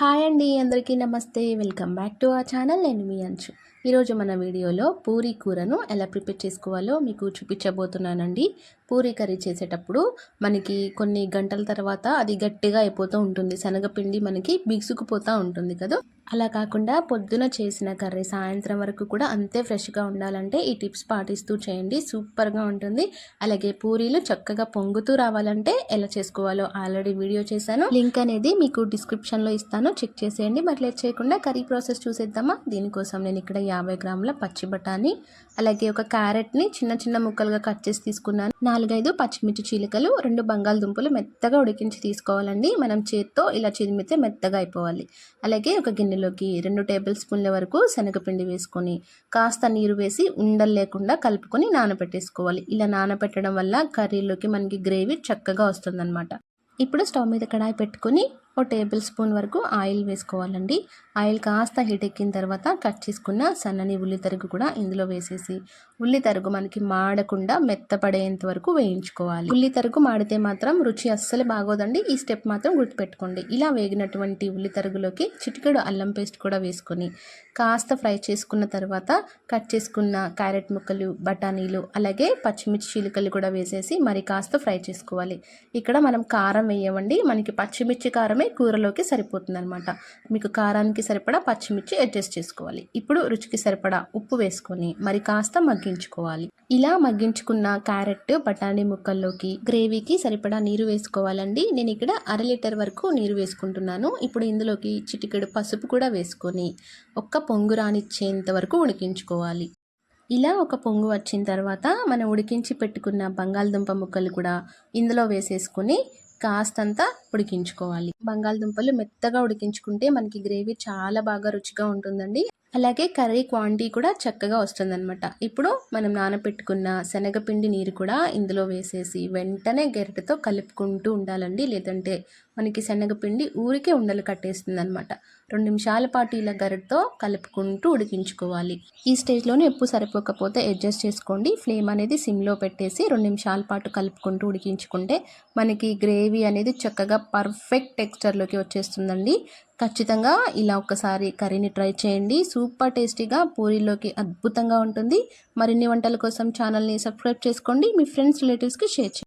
Hi అండి అందరికీ నమస్తే. Welcome back to our channel. నేను మీ అంచు. ఈరోజు మన వీడియోలో పూరీ కూరను ఎలా ప్రిపేర్ చేసుకోవాలో మీకు చూపించబోతున్నానండి. పూరీ కర్రీ చేసేటప్పుడు మనకి కొన్ని గంటల తర్వాత అది గట్టిగా అయిపోతూ ఉంటుంది. శనగపిండి మనకి బిగుసుకుపోతూ ఉంటుంది కదా. అలా కాకుండా పొద్దున చేసిన కర్రీ సాయంత్రం వరకు కూడా అంతే ఫ్రెష్గా ఉండాలంటే ఈ టిప్స్ పాటిస్తూ చేయండి. సూపర్గా ఉంటుంది. అలాగే పూరీలు చక్కగా పొంగుతూ రావాలంటే ఎలా చేసుకోవాలో ఆల్రెడీ వీడియో చేశాను. లింక్ అనేది మీకు డిస్క్రిప్షన్లో ఇస్తాను. చెక్ చేసేయండి. మరి లేట్ చేయకుండా కర్రీ ప్రాసెస్ చూసేద్దామా? దీనికోసం నేను ఇక్కడ యాభై గ్రాముల పచ్చి బఠానీ అలాగే ఒక క్యారెట్ని చిన్న చిన్న ముక్కలుగా కట్ చేసి తీసుకున్నాను. నాలుగైదు పచ్చిమిర్చి చీలికలు రెండు బంగాళదుంపలు మెత్తగా ఉడికించి తీసుకోవాలండి. మనం చేత్తో ఇలా చిదిమితే మెత్తగా అయిపోవాలి. అలాగే ఒక గిన్నెలోకి రెండు టేబుల్ స్పూన్ల వరకు శనగపిండి వేసుకొని కాస్త నీరు వేసి ఉండలు లేకుండా కలుపుకొని నానబెట్టేసుకోవాలి ఇలా నానబెట్టడం వల్ల కర్రీలోకి మనకి గ్రేవీ చక్కగా వస్తుందన్నమాట. ఇప్పుడు స్టవ్ మీద కడాయి పెట్టుకొని ఓ టేబుల్ స్పూన్ వరకు ఆయిల్ వేసుకోవాలండి. ఆయిల్ కాస్త హీట్ ఎక్కిన తర్వాత కట్ చేసుకున్న సన్నని ఉల్లి తరుగు కూడా ఇందులో వేసేసి ఉల్లి తరుగు మనకి మాడకుండా మెత్తపడేంత వరకు వేయించుకోవాలి. ఉల్లి తరుగు మాడితే మాత్రం రుచి అస్సలు బాగోదండి. ఈ స్టెప్ మాత్రం గుర్తుపెట్టుకోండి. ఇలా వేగినటువంటి ఉల్లి తరుగులోకి చిటికెడు అల్లం పేస్ట్ కూడా వేసుకొని కాస్త ఫ్రై చేసుకున్న తర్వాత కట్ చేసుకున్న క్యారెట్ ముక్కలు బఠానీలు అలాగే పచ్చిమిర్చి చీలికలు కూడా వేసేసి మరి కాస్త ఫ్రై చేసుకోవాలి. ఇక్కడ మనం కారం వేయవండి మనకి పచ్చిమిర్చి కారం మాత్రమే కూరలోకి సరిపోతుంది అనమాట మీకు కారానికి సరిపడా పచ్చిమిర్చి అడ్జస్ట్ చేసుకోవాలి. ఇప్పుడు రుచికి సరిపడా ఉప్పు వేసుకొని మరి కాస్త మగ్గించుకోవాలి. ఇలా మగ్గించుకున్న క్యారెట్ బఠానీ ముక్కల్లోకి గ్రేవీకి సరిపడా నీరు వేసుకోవాలండి. నేను ఇక్కడ అర లీటర్ వరకు నీరు వేసుకుంటున్నాను. ఇప్పుడు ఇందులోకి చిటికెడు పసుపు కూడా వేసుకొని ఒక్క పొంగు రానిచ్చేంత వరకు ఉడికించుకోవాలి. ఇలా ఒక పొంగు వచ్చిన తర్వాత మనం ఉడికించి పెట్టుకున్న బంగాళదుంప ముక్కలు కూడా ఇందులో వేసేసుకొని కాస్తంత ఉడికించుకోవాలి. బంగాళదుంపలు మెత్తగా ఉడికించుకుంటే మనకి గ్రేవీ చాలా బాగా రుచిగా ఉంటుందండి. అలాగే కర్రీ క్వాంటిటీ కూడా చక్కగా వస్తుందన్నమాట. ఇప్పుడు మనం నానపెట్టుకున్న శనగపిండి నీరు కూడా ఇందులో వేసేసి వెంటనే గెరటతో కలుపుకుంటూ ఉండాలండి. లేదంటే మనకి శనగపిండి ఊరికే ఉండలు కట్టేస్తుంది అనమాట రెండు నిమిషాల పాటు ఇలా గరిటతో కలుపుకుంటూ ఉడికించుకోవాలి. ఈ స్టేజ్లోనే ఎప్పు సరిపోకపోతే అడ్జస్ట్ చేసుకోండి. ఫ్లేమ్ అనేది సిమ్లో పెట్టేసి రెండు నిమిషాల పాటు కలుపుకుంటూ ఉడికించుకుంటే మనకి గ్రేవీ అనేది చక్కగా పర్ఫెక్ట్ టెక్స్చర్లోకి వచ్చేస్తుందండి. ఖచ్చితంగా ఇలా ఒకసారి కర్రీని ట్రై చేయండి. సూపర్ టేస్టీగా పూరీలోకి అద్భుతంగా ఉంటుంది. మరిన్ని వంటల కోసం ఛానల్ని సబ్స్క్రైబ్ చేసుకోండి. మీ ఫ్రెండ్స్ రిలేటివ్స్కి షేర్ చేయండి.